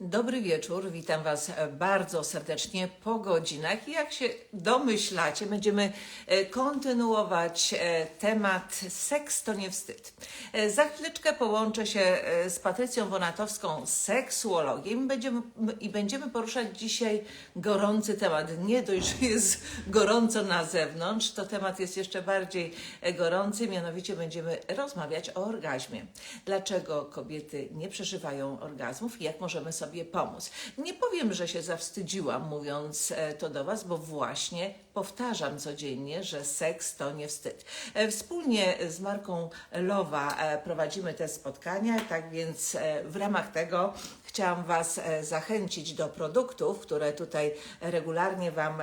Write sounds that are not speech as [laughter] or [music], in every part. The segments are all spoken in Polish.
Dobry wieczór, witam Was bardzo serdecznie po godzinach. I jak się domyślacie, będziemy e, kontynuować e, temat Seks to nie wstyd. E, Za chwileczkę połączę się e, z Patrycją Wonatowską, seksuologiem będziemy, i będziemy poruszać dzisiaj gorący temat. Nie dość, że jest gorąco na zewnątrz, to temat jest jeszcze bardziej e, gorący, mianowicie będziemy rozmawiać o orgazmie. Dlaczego kobiety nie przeżywają orgazmów i jak możemy sobie pomóc. Nie powiem, że się zawstydziłam mówiąc e, to do Was, bo właśnie powtarzam codziennie, że seks to nie wstyd. E, Wspólnie z marką Lowa e, prowadzimy te spotkania, tak więc w ramach tego chciałam Was zachęcić do produktów, które tutaj regularnie Wam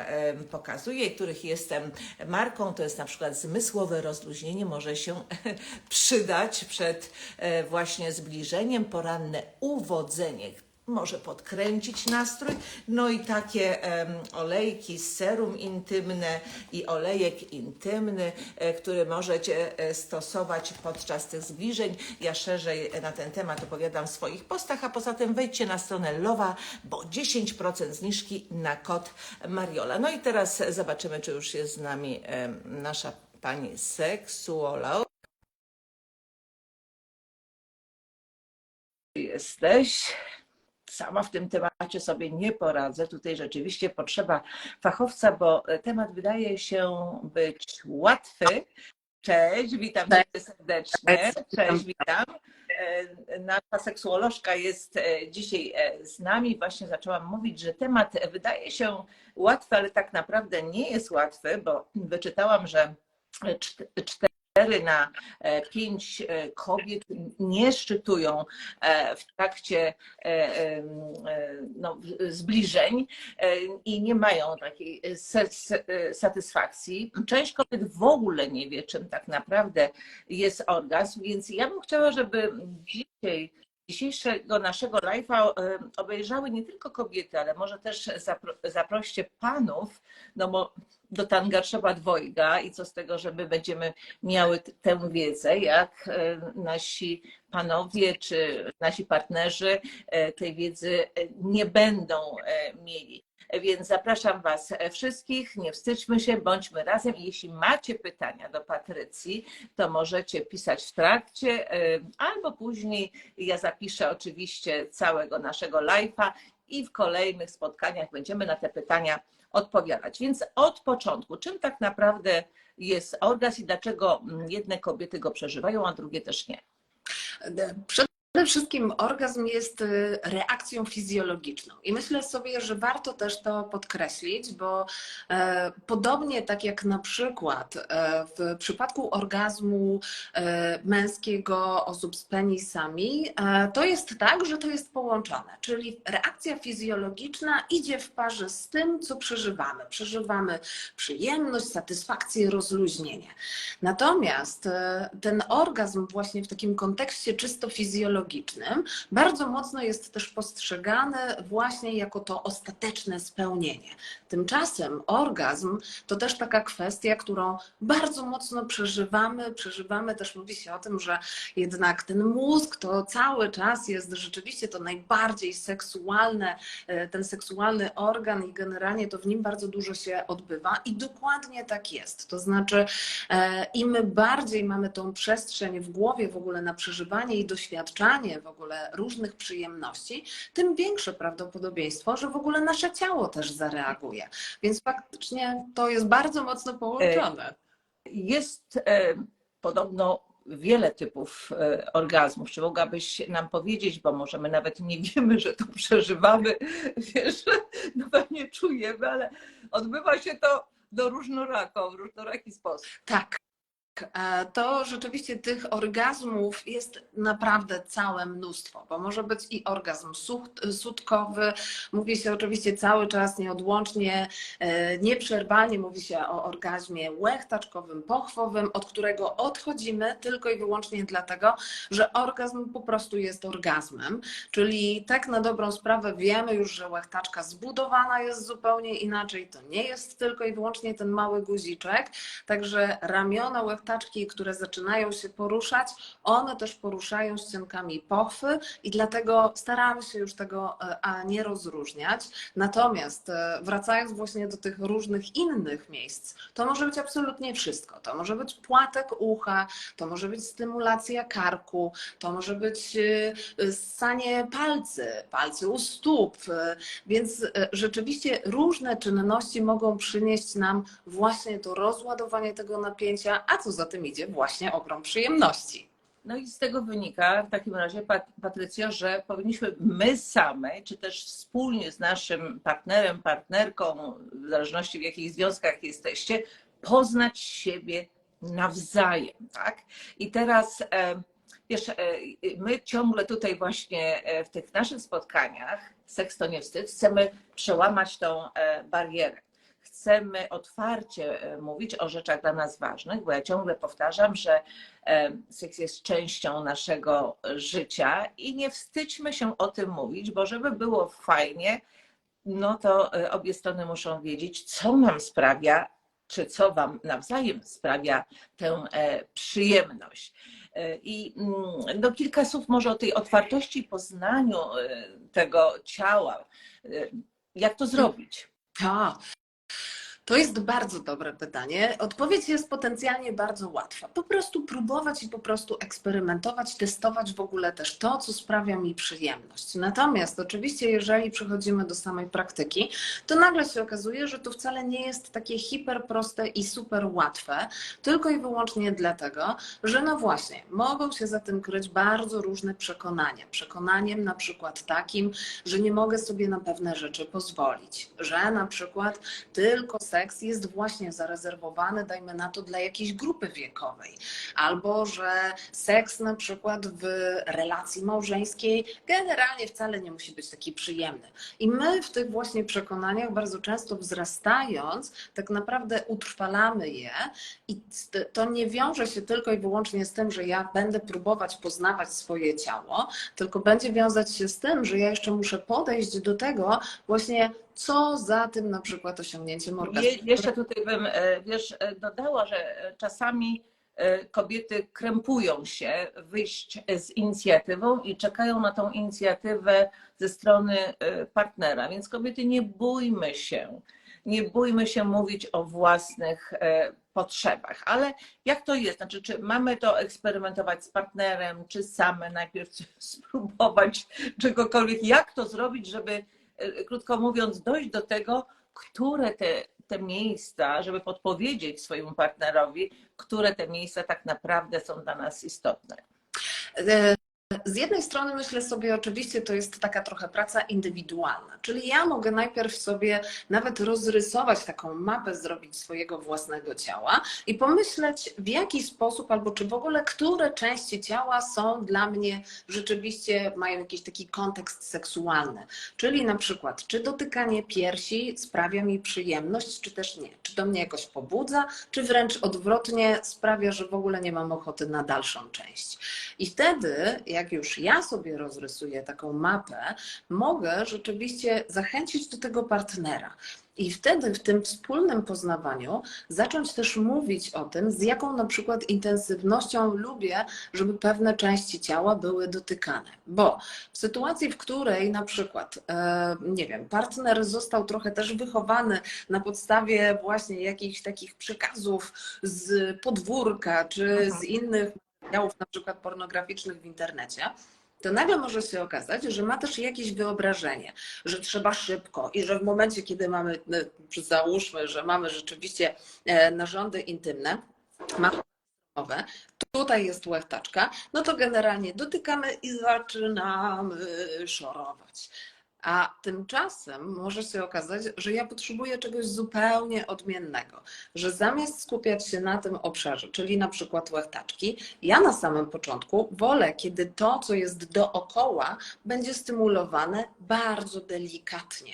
pokazuję których jestem marką. To jest na przykład zmysłowe rozluźnienie, może się [laughs] przydać przed właśnie zbliżeniem, poranne uwodzenie może podkręcić nastrój. No i takie em, olejki, serum intymne i olejek intymny, e, który możecie e, stosować podczas tych zbliżeń. Ja szerzej na ten temat opowiadam w swoich postach, a poza tym wejdźcie na stronę Lowa, bo 10% zniżki na kod Mariola. No i teraz zobaczymy, czy już jest z nami em, nasza pani seksuolog. Jesteś sama w tym temacie sobie nie poradzę. Tutaj rzeczywiście potrzeba fachowca, bo temat wydaje się być łatwy. Cześć, witam Cześć. cię serdecznie. Cześć, witam. Nasza seksuolożka jest dzisiaj z nami. Właśnie zaczęłam mówić, że temat wydaje się łatwy, ale tak naprawdę nie jest łatwy, bo wyczytałam, że cztery 4 na e, 5 e, kobiet nie szczytują e, w trakcie no, zbliżeń i nie mają takiej satysfakcji. Część kobiet w ogóle nie wie, czym tak naprawdę jest orgazm, więc ja bym chciała, żeby dzisiaj dzisiejszego naszego live'a obejrzały nie tylko kobiety, ale może też zaproście panów, no bo do tanga trzeba dwojga i co z tego, że my będziemy miały tę wiedzę, jak e, nasi panowie czy nasi partnerzy e, tej wiedzy e, nie będą mieli. Więc zapraszam Was wszystkich, nie wstydźmy się, bądźmy razem i jeśli macie pytania do Patrycji, to możecie pisać w trakcie albo później ja zapiszę oczywiście całego naszego live'a i w kolejnych spotkaniach będziemy na te pytania odpowiadać. Więc od początku, czym tak naprawdę jest orgazm i dlaczego jedne kobiety go przeżywają, a drugie też nie? Przede wszystkim orgazm jest y, reakcją fizjologiczną i myślę sobie, że warto też to podkreślić, bo e, podobnie tak jak na przykład e, w przypadku orgazmu e, męskiego osób z penisami, to jest tak, że to jest połączone, czyli reakcja fizjologiczna idzie w parze z tym, co przeżywamy. Przeżywamy przyjemność, satysfakcję, rozluźnienie. Natomiast ten orgazm właśnie w takim kontekście czysto fizjologicznym bardzo mocno jest też postrzegany właśnie jako to ostateczne spełnienie. Tymczasem orgazm to też taka kwestia, którą bardzo mocno przeżywamy. Przeżywamy też, mówi się o tym, że jednak ten mózg to cały czas jest rzeczywiście to najbardziej seksualne, e, ten seksualny organ i generalnie to w nim bardzo dużo się odbywa i dokładnie tak jest. To znaczy e, im bardziej mamy tą przestrzeń w głowie w ogóle na przeżywanie i doświadczanie w ogóle różnych przyjemności, tym większe prawdopodobieństwo, że w ogóle nasze ciało też zareaguje. Więc faktycznie to jest bardzo mocno połączone. Jest e, podobno wiele typów e, orgazmów. Czy mogłabyś nam powiedzieć, bo może my nawet nie wiemy, że to przeżywamy, [laughs] wiesz, no pewnie czujemy, ale odbywa się to do różnorako, w różnoraki sposób. Tak. E, To rzeczywiście tych orgazmów jest naprawdę całe mnóstwo, bo może być i orgazm sutkowy, mówi się oczywiście cały czas nieodłącznie, e, nieprzerwanie. Mówi się o orgazmie łechtaczkowym, pochwowym, od którego odchodzimy tylko i wyłącznie dlatego, że orgazm po prostu jest orgazmem, czyli tak na dobrą sprawę wiemy już, że łechtaczka zbudowana jest zupełnie inaczej, to nie jest tylko i wyłącznie ten mały guziczek, także ramiona łechtaczkowe łechtaczki, które zaczynają się poruszać, one też poruszają ściankami pochwy i dlatego staramy się już tego e, a nie rozróżniać. Natomiast e, wracając właśnie do tych różnych innych miejsc, to może być absolutnie wszystko. To może być płatek ucha, to może być stymulacja karku, to może być e, ssanie palcy, palcy u stóp, więc rzeczywiście różne czynności mogą przynieść nam właśnie to rozładowanie tego napięcia, a co za tym idzie, właśnie ogrom przyjemności. No i z tego wynika w takim razie, Pat- Patrycjo, że powinniśmy my same, czy też wspólnie z naszym partnerem, partnerką, w zależności w jakich związkach jesteście, poznać siebie nawzajem, tak? I teraz, e, wiesz, e, my ciągle tutaj właśnie e, w tych naszych spotkaniach, seks to nie wstyd, chcemy przełamać tą barierę. Chcemy otwarcie e, mówić o rzeczach dla nas ważnych, bo ja ciągle powtarzam, że e, seks jest częścią naszego życia i nie wstydźmy się o tym mówić, bo żeby było fajnie, no to e, obie strony muszą wiedzieć, co nam sprawia, czy co Wam nawzajem sprawia tę przyjemność. I mm, no, kilka słów może o tej otwartości i poznaniu tego ciała. Jak to zrobić? Tak. To jest bardzo dobre pytanie. Odpowiedź jest potencjalnie bardzo łatwa. Po prostu próbować i po prostu eksperymentować, testować w ogóle też to, co sprawia mi przyjemność. Natomiast oczywiście, jeżeli przechodzimy do samej praktyki, to nagle się okazuje, że to wcale nie jest takie hiper proste i super łatwe, tylko i wyłącznie dlatego, że no właśnie, mogą się za tym kryć bardzo różne przekonania. Przekonaniem na przykład takim, że nie mogę sobie na pewne rzeczy pozwolić, że na przykład tylko seks jest właśnie zarezerwowany, dajmy na to, dla jakiejś grupy wiekowej, albo że seks na przykład w relacji małżeńskiej generalnie wcale nie musi być taki przyjemny. I my w tych właśnie przekonaniach bardzo często wzrastając, tak naprawdę utrwalamy je i to nie wiąże się tylko i wyłącznie z tym, że ja będę próbować poznawać swoje ciało, tylko będzie wiązać się z tym, że ja jeszcze muszę podejść do tego właśnie, co za tym na przykład osiągnięciem orgazmu. Je, jeszcze tutaj bym, e, wiesz, e, dodała, że e, czasami kobiety krępują się wyjść z inicjatywą i czekają na tą inicjatywę ze strony partnera. Więc kobiety nie bójmy się, nie bójmy się mówić o własnych potrzebach. Ale jak to jest? Znaczy, czy mamy to eksperymentować z partnerem, czy same najpierw [laughs] spróbować czegokolwiek? Jak to zrobić, żeby, krótko mówiąc, dojść do tego, które te, te miejsca, żeby podpowiedzieć swojemu partnerowi, które te miejsca tak naprawdę są dla nas istotne. Z jednej strony myślę sobie, oczywiście to jest taka trochę praca indywidualna, czyli ja mogę najpierw sobie nawet rozrysować taką mapę, zrobić swojego własnego ciała i pomyśleć w jaki sposób albo czy w ogóle które części ciała są dla mnie rzeczywiście mają jakiś taki kontekst seksualny. Czyli na przykład, czy dotykanie piersi sprawia mi przyjemność, czy też nie. Czy to mnie jakoś pobudza, czy wręcz odwrotnie sprawia, że w ogóle nie mam ochoty na dalszą część. I wtedy, jak już ja sobie rozrysuję taką mapę, mogę rzeczywiście zachęcić do tego partnera. I wtedy w tym wspólnym poznawaniu zacząć też mówić o tym, z jaką na przykład intensywnością lubię, żeby pewne części ciała były dotykane. Bo w sytuacji, w której na przykład, e, nie wiem, partner został trochę też wychowany na podstawie właśnie jakichś takich przekazów z podwórka czy z innych materiałów, na przykład pornograficznych w internecie, to nagle może się okazać, że ma też jakieś wyobrażenie, że trzeba szybko i że w momencie, kiedy mamy, e, załóżmy, że mamy rzeczywiście e, narządy intymne, mamy mowe, tutaj jest łechtaczka, no to generalnie dotykamy i zaczynamy szorować. A tymczasem może się okazać, że ja potrzebuję czegoś zupełnie odmiennego, że zamiast skupiać się na tym obszarze, czyli na przykład łechtaczki, ja na samym początku wolę, kiedy to, co jest dookoła, będzie stymulowane bardzo delikatnie.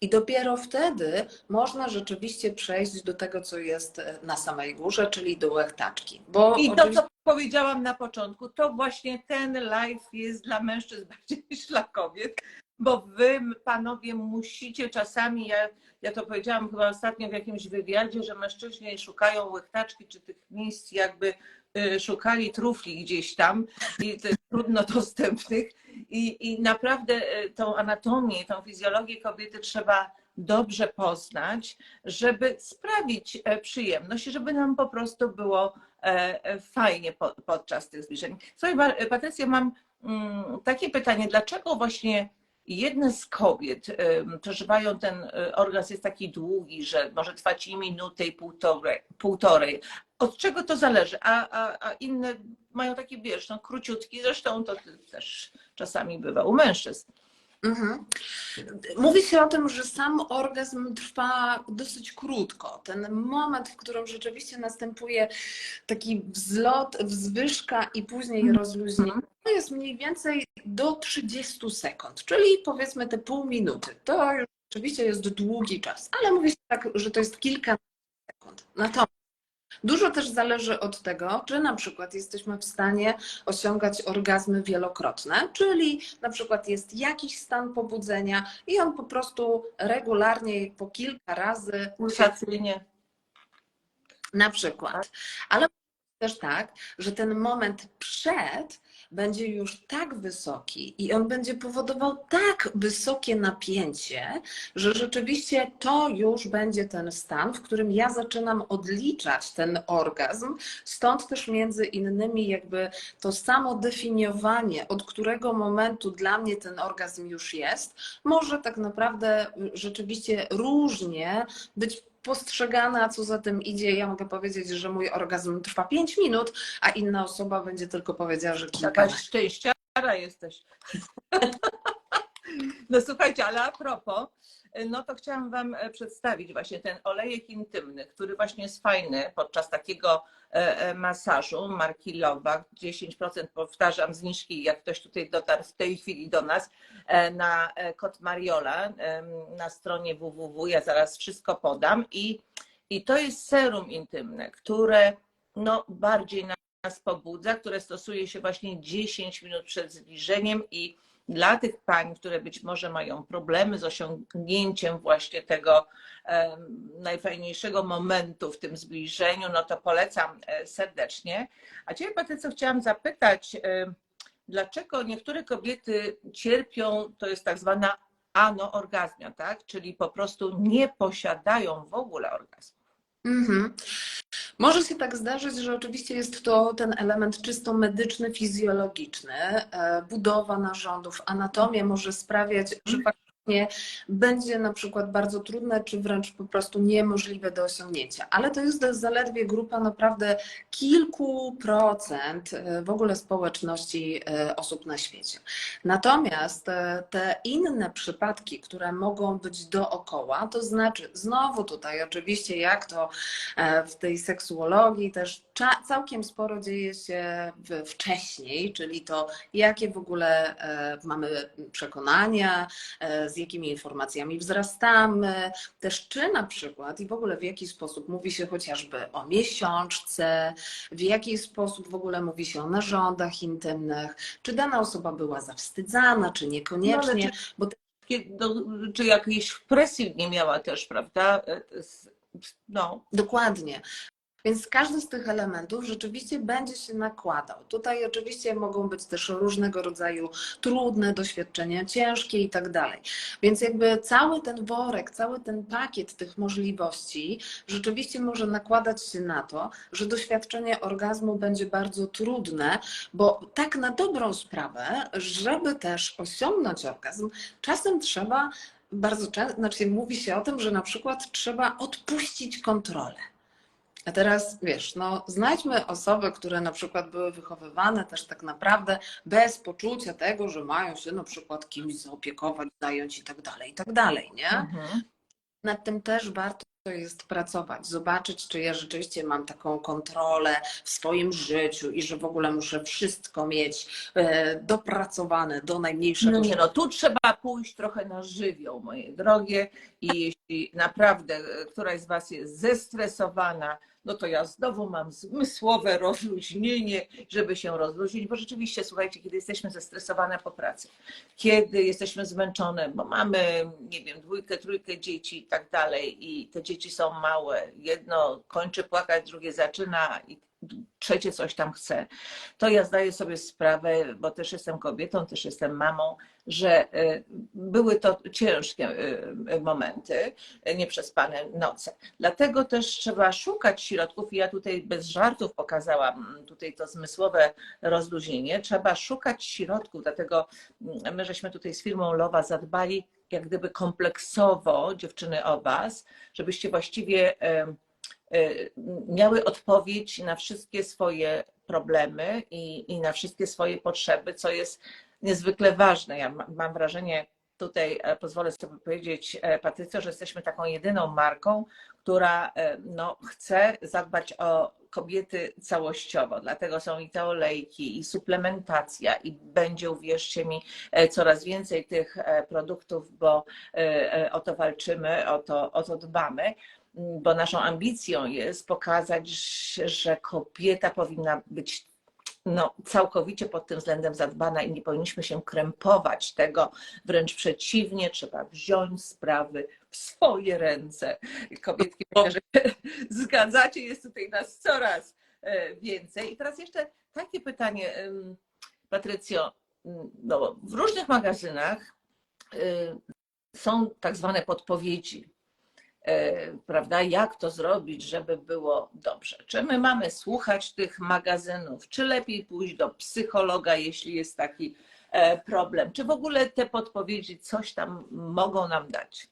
I dopiero wtedy można rzeczywiście przejść do tego, co jest e, na samej górze, czyli do łechtaczki. Bo I to, oczywiście- co powiedziałam na początku, to właśnie ten live jest dla mężczyzn [laughs] bardziej niż dla kobiet, bo wy, panowie, musicie czasami, ja, ja to powiedziałam chyba ostatnio w jakimś wywiadzie, że mężczyźni szukają łechtaczki czy tych miejsc jakby y, szukali trufli gdzieś tam i trudno [laughs] dostępnych i, i naprawdę y, tą anatomię, tą fizjologię kobiety trzeba dobrze poznać, żeby sprawić e, przyjemność i żeby nam po prostu było e, e, fajnie po, podczas tych zbliżeń. Słuchaj, Patrycja, mam mm, takie pytanie, dlaczego właśnie jedne z kobiet przeżywają ten e, orgazm jest taki długi, że może trwać i minutę i półtorej, półtorej. Od czego to zależy? A, a, a inne mają taki, wiesz, no, króciutki, zresztą to też czasami bywa u mężczyzn. Mhm. Mówi się o tym, że sam orgazm trwa dosyć krótko. Ten moment, w którym rzeczywiście następuje taki wzlot, wzwyżka i później Mhm. rozluźnienie, to jest mniej więcej do 30 sekund, czyli powiedzmy te pół minuty. To już rzeczywiście jest długi czas, ale mówi się tak, że to jest kilka sekund. Natomiast Dużo też zależy od tego, czy na przykład jesteśmy w stanie osiągać orgazmy wielokrotne, czyli na przykład jest jakiś stan pobudzenia i on po prostu regularnie po kilka razy Pulsacyjnie. na przykład. Ale też tak, że ten moment przed będzie już tak wysoki i on będzie powodował tak wysokie napięcie, że rzeczywiście to już będzie ten stan, w którym ja zaczynam odliczać ten orgazm. Stąd też między innymi jakby to samo definiowanie, od którego momentu dla mnie ten orgazm już jest, może tak naprawdę rzeczywiście różnie być postrzegana, co za tym idzie. Ja mogę powiedzieć, że mój orgazm trwa 5 minut, a inna osoba będzie tylko powiedziała, że kilka. Taka szczęściara jesteś. [laughs] No słuchajcie, ale a propos, no to chciałam Wam e, przedstawić właśnie ten olejek intymny, który właśnie jest fajny podczas takiego e, e, masażu marki Lowa. 10% powtarzam zniżki, jak ktoś tutaj dotarł w tej chwili do nas e, na e, kod Mariola na stronie www. Ja zaraz wszystko podam i, i to jest serum intymne, które no bardziej nas pobudza, które stosuje się właśnie 10 minut przed zbliżeniem i dla tych pań, które być może mają problemy z osiągnięciem właśnie tego najfajniejszego momentu w tym zbliżeniu, no to polecam e, serdecznie. A Ciebie, Patryco, chciałam zapytać, em, dlaczego niektóre kobiety cierpią, to jest tak zwana anoorgazmia, tak? Czyli po prostu nie posiadają w ogóle orgazmu. Mhm. Może się tak zdarzyć, że oczywiście jest to ten element czysto medyczny, fizjologiczny. E, Budowa narządów, anatomia może sprawiać, że będzie na przykład bardzo trudne, czy wręcz po prostu niemożliwe do osiągnięcia. Ale to jest zaledwie grupa naprawdę kilku procent e, w ogóle społeczności e, osób na świecie. Natomiast e, te inne przypadki, które mogą być dookoła, to znaczy znowu tutaj oczywiście jak to w tej seksuologii też całkiem sporo dzieje się wcześniej, czyli to jakie w ogóle mamy przekonania, z jakimi informacjami wzrastamy, też czy na przykład i w ogóle w jaki sposób mówi się chociażby o miesiączce, w jaki sposób w ogóle mówi się o narządach intymnych, czy dana osoba była zawstydzana, czy niekoniecznie. No, ale Kie- no, Czy jakiejś presji nie miała też, prawda? E, No, Dokładnie. Więc każdy z tych elementów rzeczywiście będzie się nakładał. Tutaj oczywiście mogą być też różnego rodzaju trudne doświadczenia, ciężkie i tak dalej. Więc jakby cały ten worek, cały ten pakiet tych możliwości rzeczywiście może nakładać się na to, że doświadczenie orgazmu będzie bardzo trudne, bo tak na dobrą sprawę, żeby też osiągnąć orgazm, czasem trzeba bardzo często, znaczy mówi się o tym, że na przykład trzeba odpuścić kontrolę. A teraz wiesz, no znajdźmy osoby, które na przykład były wychowywane też tak naprawdę bez poczucia tego, że mają się na przykład kimś zaopiekować, zająć i tak dalej, i tak dalej, nie? mhm. Nad tym też warto jest pracować, zobaczyć, czy ja rzeczywiście mam taką kontrolę w swoim życiu i że w ogóle muszę wszystko mieć e, dopracowane do najmniejszego No nie, no tu trzeba pójść trochę na żywioł, moje drogie. I jeśli naprawdę e, któraś z Was jest zestresowana, no to ja znowu mam zmysłowe rozluźnienie, żeby się rozluźnić, bo rzeczywiście, słuchajcie, kiedy jesteśmy zestresowane po pracy, kiedy jesteśmy zmęczone, bo mamy, nie wiem, dwójkę, trójkę dzieci i tak dalej, i te dzieci są małe, jedno kończy płakać, drugie zaczyna i trzecie coś tam chce, to ja zdaję sobie sprawę, bo też jestem kobietą, też jestem mamą, że y, były to ciężkie y, momenty, y, nieprzespane noce. Dlatego też trzeba szukać środków, i ja tutaj bez żartów pokazałam tutaj to zmysłowe rozluźnienie, trzeba szukać środków, dlatego my żeśmy tutaj z firmą Lowa zadbali jak gdyby kompleksowo, dziewczyny o Was, żebyście właściwie miały odpowiedź na wszystkie swoje problemy i, i na wszystkie swoje potrzeby, co jest niezwykle ważne. Ja ma- mam wrażenie, tutaj e, pozwolę sobie powiedzieć, e, Patrycjo, że jesteśmy taką jedyną marką, która e, no, chce zadbać o kobiety całościowo. Dlatego są i te olejki, i suplementacja, i będzie, uwierzcie mi, coraz więcej tych produktów, bo o to walczymy, o to, o to dbamy. Bo naszą ambicją jest pokazać, że kobieta powinna być no, całkowicie pod tym względem zadbana i nie powinniśmy się krępować tego, wręcz przeciwnie, trzeba wziąć sprawy w swoje ręce. Kobietki, że [laughs] zgadzacie, jest tutaj nas coraz e, więcej. I teraz jeszcze takie pytanie, Patrycjo, no, w różnych magazynach y, są tak zwane podpowiedzi prawda, jak to zrobić, żeby było dobrze. Czy my mamy słuchać tych magazynów, czy lepiej pójść do psychologa, jeśli jest taki e, problem, czy w ogóle te podpowiedzi coś tam mogą nam dać?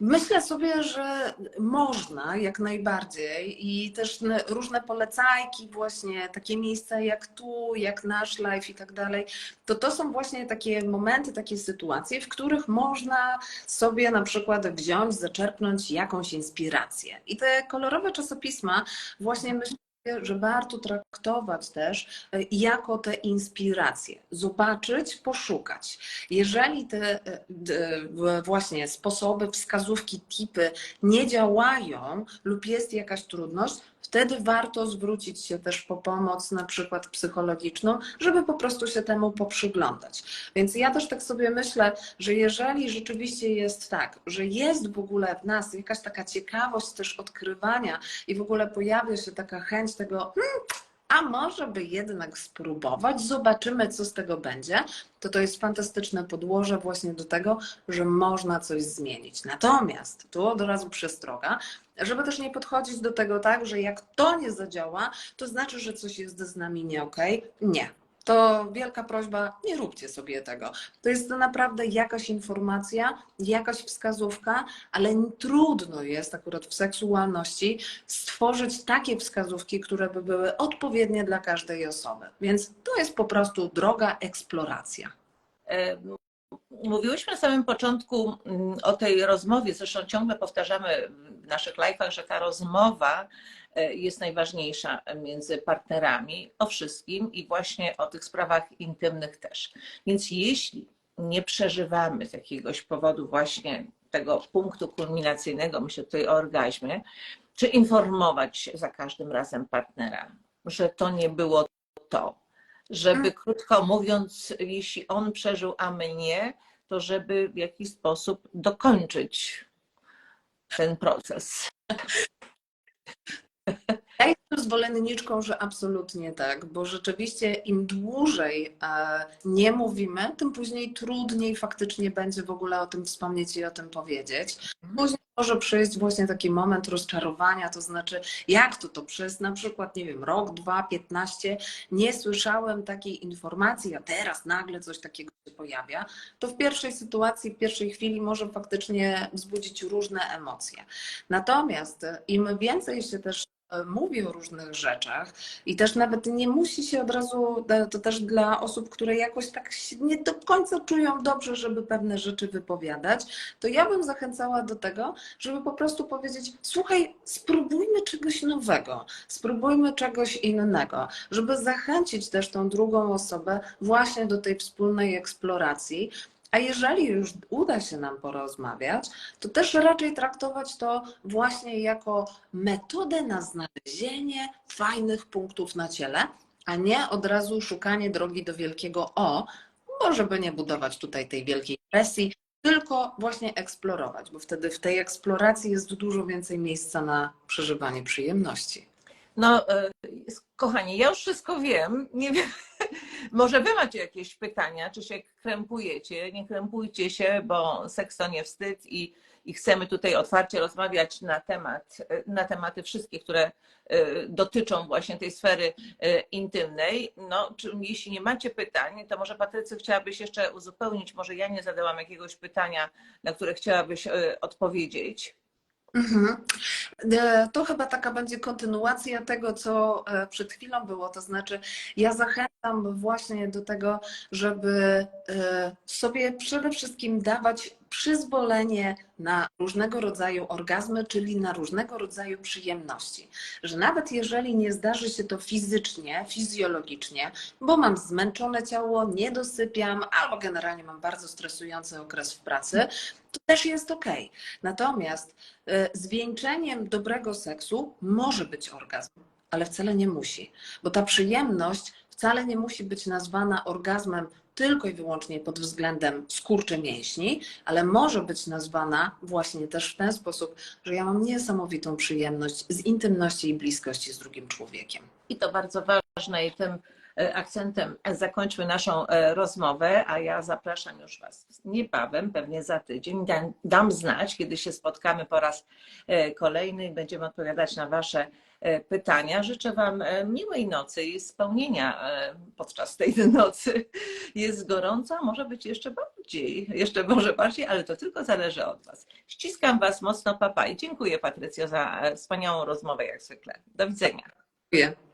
Myślę sobie, że można jak najbardziej i też różne polecajki, właśnie takie miejsca jak tu, jak nasz live i tak dalej, to to są właśnie takie momenty, takie sytuacje, w których można sobie na przykład wziąć, zaczerpnąć jakąś inspirację. I te kolorowe czasopisma właśnie myślę, że warto traktować też e, jako te inspiracje. Zobaczyć, poszukać. Jeżeli te e, właśnie sposoby, wskazówki, tipy nie działają lub jest jakaś trudność, wtedy warto zwrócić się też po pomoc, na przykład psychologiczną, żeby po prostu się temu poprzyglądać. Więc ja też tak sobie myślę, że jeżeli rzeczywiście jest tak, że jest w ogóle w nas jakaś taka ciekawość też odkrywania i w ogóle pojawia się taka chęć tego, hmm, a może by jednak spróbować, zobaczymy, co z tego będzie, to to jest fantastyczne podłoże właśnie do tego, że można coś zmienić. Natomiast tu od razu przestroga, żeby też nie podchodzić do tego tak, że jak to nie zadziała, to znaczy, że coś jest z nami nie okej. Nie. To wielka prośba, nie róbcie sobie tego. To jest naprawdę jakaś informacja, jakaś wskazówka, ale trudno jest akurat w seksualności stworzyć takie wskazówki, które by były odpowiednie dla każdej osoby. Więc to jest po prostu droga eksploracja. E, Mówiłyśmy na samym początku mm, o tej rozmowie, zresztą ciągle powtarzamy w naszych live'ach, że ta rozmowa jest najważniejsza między partnerami o wszystkim i właśnie o tych sprawach intymnych też. Więc jeśli nie przeżywamy z jakiegoś powodu właśnie tego punktu kulminacyjnego, myślę tutaj o orgazmie, czy informować za każdym razem partnera, że to nie było to, żeby krótko mówiąc, jeśli on przeżył, a my nie, to żeby w jakiś sposób dokończyć ten proces. Ja jestem zwolenniczką, że absolutnie tak, bo rzeczywiście im dłużej e, nie mówimy, tym później trudniej faktycznie będzie w ogóle o tym wspomnieć i o tym powiedzieć. Później może przyjść właśnie taki moment rozczarowania, to znaczy jak to to przez na przykład, nie wiem, rok, dwa, piętnaście nie słyszałem takiej informacji, a teraz nagle coś takiego się pojawia, to w pierwszej sytuacji, w pierwszej chwili może faktycznie wzbudzić różne emocje. Natomiast e, im więcej się też mówi o różnych rzeczach i też nawet nie musi się od razu, e, to też dla osób, które jakoś tak się nie do końca czują dobrze, żeby pewne rzeczy wypowiadać, to ja bym zachęcała do tego, żeby po prostu powiedzieć: Słuchaj, spróbujmy czegoś nowego, spróbujmy czegoś innego, żeby zachęcić też tą drugą osobę właśnie do tej wspólnej eksploracji. A jeżeli już uda się nam porozmawiać, to też raczej traktować to właśnie jako metodę na znalezienie fajnych punktów na ciele, a nie od razu szukanie drogi do wielkiego O, bo żeby nie budować tutaj tej wielkiej presji, tylko właśnie eksplorować, bo wtedy w tej eksploracji jest dużo więcej miejsca na przeżywanie przyjemności. No, e, kochani, ja już wszystko wiem. Nie wiem. [laughs] Może wy macie jakieś pytania, czy się krępujecie? Nie krępujcie się, bo seks to nie wstyd i, i chcemy tutaj otwarcie rozmawiać na temat, na tematy wszystkie, które e, dotyczą właśnie tej sfery e, intymnej. No, czy, jeśli nie macie pytań, to może Patrycy chciałabyś jeszcze uzupełnić, może ja nie zadałam jakiegoś pytania, na które chciałabyś e, odpowiedzieć. Mhm. E, To chyba taka będzie kontynuacja tego, co e, przed chwilą było. To znaczy, ja zachęcam właśnie do tego, żeby e, sobie przede wszystkim dawać przyzwolenie na różnego rodzaju orgazmy, czyli na różnego rodzaju przyjemności. Że nawet jeżeli nie zdarzy się to fizycznie, fizjologicznie, bo mam zmęczone ciało, nie dosypiam, albo generalnie mam bardzo stresujący okres w pracy, to też jest ok. Natomiast e, zwieńczeniem dobrego seksu może być orgazm, ale wcale nie musi, bo ta przyjemność wcale nie musi być nazwana orgazmem tylko i wyłącznie pod względem skurczy mięśni, ale może być nazwana właśnie też w ten sposób, że ja mam niesamowitą przyjemność z intymności i bliskości z drugim człowiekiem. I to bardzo ważne i tym e, akcentem zakończmy naszą e, rozmowę, a ja zapraszam już Was niebawem, pewnie za tydzień. Dam, dam znać, kiedy się spotkamy po raz e, kolejny i będziemy odpowiadać na Wasze pytania. Życzę Wam e, miłej nocy i spełnienia e, podczas tej [laughs] nocy. Jest gorąco, może być jeszcze bardziej, jeszcze może bardziej, ale to tylko zależy od Was. Ściskam Was mocno, papa i dziękuję Patrycjo za e, wspaniałą rozmowę jak zwykle. Do widzenia. Dziękuję.